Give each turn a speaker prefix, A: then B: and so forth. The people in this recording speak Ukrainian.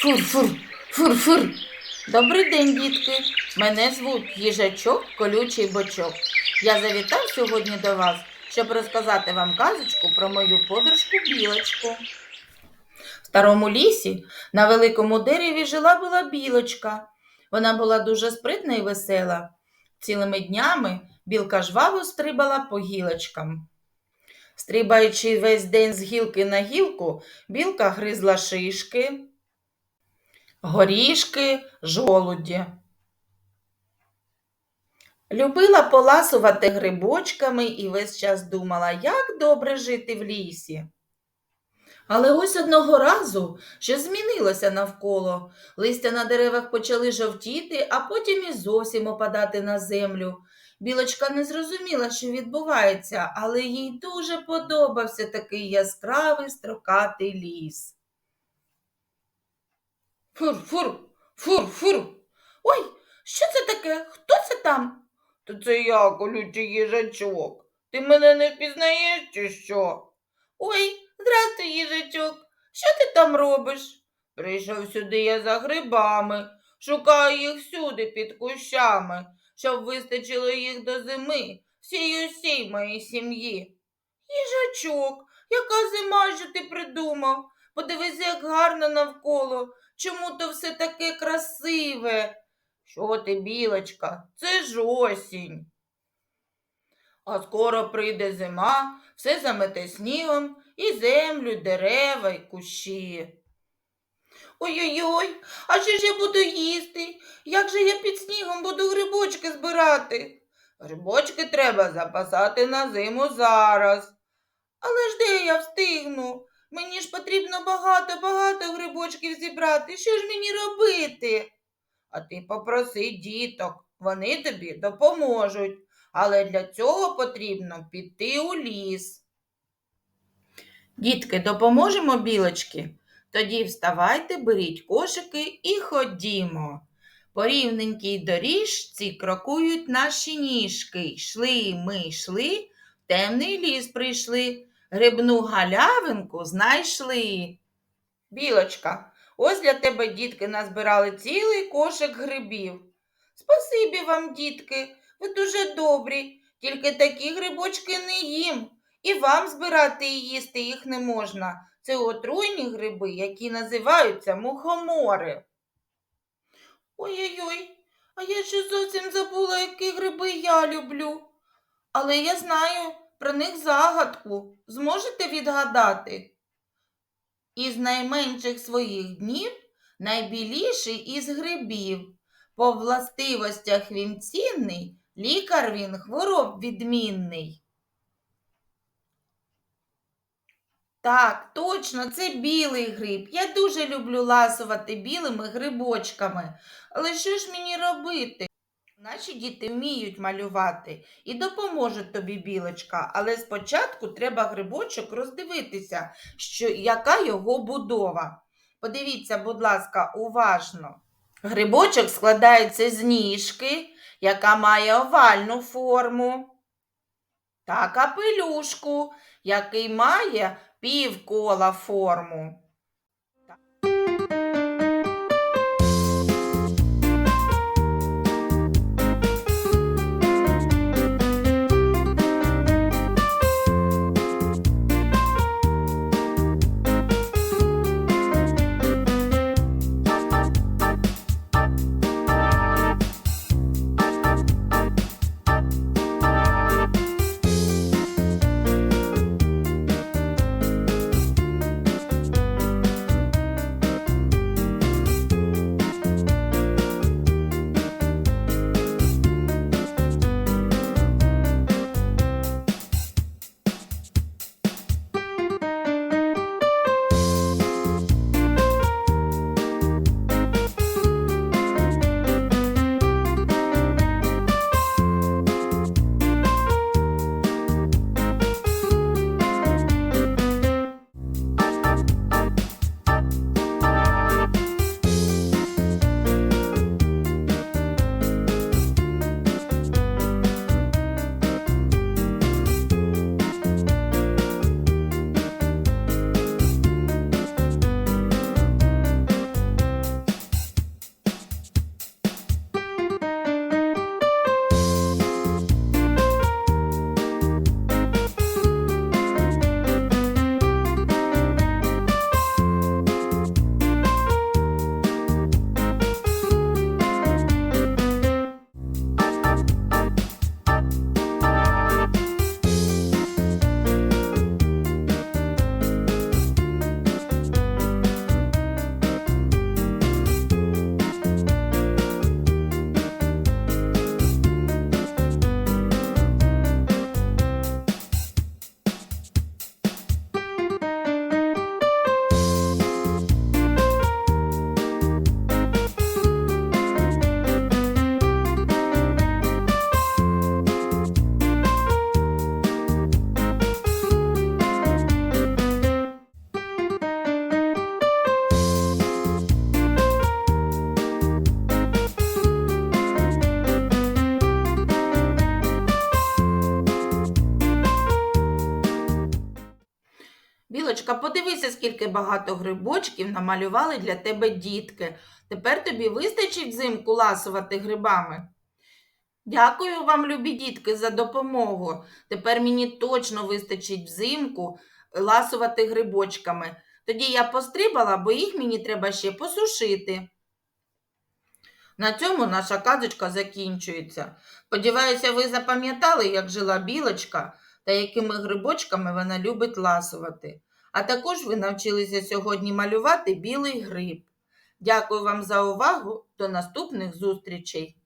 A: Фур-фур, фур-фур. Добрий день, дітки. Мене звуть їжачок колючий бочок. Я завітав сьогодні до вас, щоб розказати вам казочку про мою подружку білочку. В старому лісі на великому дереві жила була білочка. Вона була дуже спритна і весела. Цілими днями білка жваво стрибала по гілочкам. Стрибаючи весь день з гілки на гілку, білка гризла шишки, горішки, жолуді. Любила поласувати грибочками і весь час думала, як добре жити в лісі. Але ось одного разу щось змінилося навколо. Листя на деревах почали жовтіти, а потім і зовсім опадати на землю. Білочка не зрозуміла, що відбувається, але їй дуже подобався такий яскравий строкатий ліс. Фур, фур, фур, фур. Ой, що це таке? Хто це там? То це я, колючий їжачок. Ти мене не впізнаєш чи що? Ой, здрастуй, їжачок. Що ти там робиш? Прийшов сюди я за грибами, шукаю їх всюди під кущами, щоб вистачило їх до зими, всій усій моїй сім'ї. Їжачок, яка зима, що ти придумав? Подивись, як гарно навколо. Чому то все таке красиве? Що ти, білочка, це ж осінь. А скоро прийде зима, все замете снігом, і землю, дерева, і кущі. Ой-ой-ой, а що ж я буду їсти? Як же я під снігом буду грибочки збирати? Грибочки треба запасати на зиму зараз. Але ж де я встигну? Мені ж потрібно багато-багато грибочків зібрати. Що ж мені робити? А ти попроси діток, вони тобі допоможуть. Але для цього потрібно піти у ліс. Дітки, допоможемо білочки? Тоді вставайте, беріть кошики і ходімо. По рівненькій доріжці крокують наші ніжки. Йшли ми йшли, в темний ліс прийшли, грибну галявинку знайшли. Білочка, ось для тебе дітки назбирали цілий кошик грибів. Спасибі вам, дітки, ви дуже добрі, тільки такі грибочки не їм. І вам збирати і їсти їх не можна. Це отруйні гриби, які називаються мухомори. Ой-ой-ой, а я ще зовсім забула, які гриби я люблю. Але я знаю про них загадку. Зможете відгадати? Із найменших своїх днів найбіліший із грибів. По властивостях він цінний, лікар він хвороб відмінний. Так, точно, це білий гриб. Я дуже люблю ласувати білими грибочками. Але що ж мені робити? Наші діти вміють малювати і допоможуть тобі, білочка, але спочатку треба грибочок роздивитися, що, яка його будова. Подивіться, будь ласка, уважно. Грибочок складається з ніжки, яка має овальну форму, та капелюшку, який має півкола форму. Подивися, скільки багато грибочків намалювали для тебе дітки. Тепер тобі вистачить взимку ласувати грибами. Дякую вам, любі дітки, за допомогу. Тепер мені точно вистачить взимку ласувати грибочками. Тоді я пострибала, бо їх мені треба ще посушити. На цьому наша казочка закінчується. Сподіваюся, ви запам'ятали, як жила білочка та якими грибочками вона любить ласувати. А також ви навчилися сьогодні малювати білий гриб. Дякую вам за увагу. До наступних зустрічей!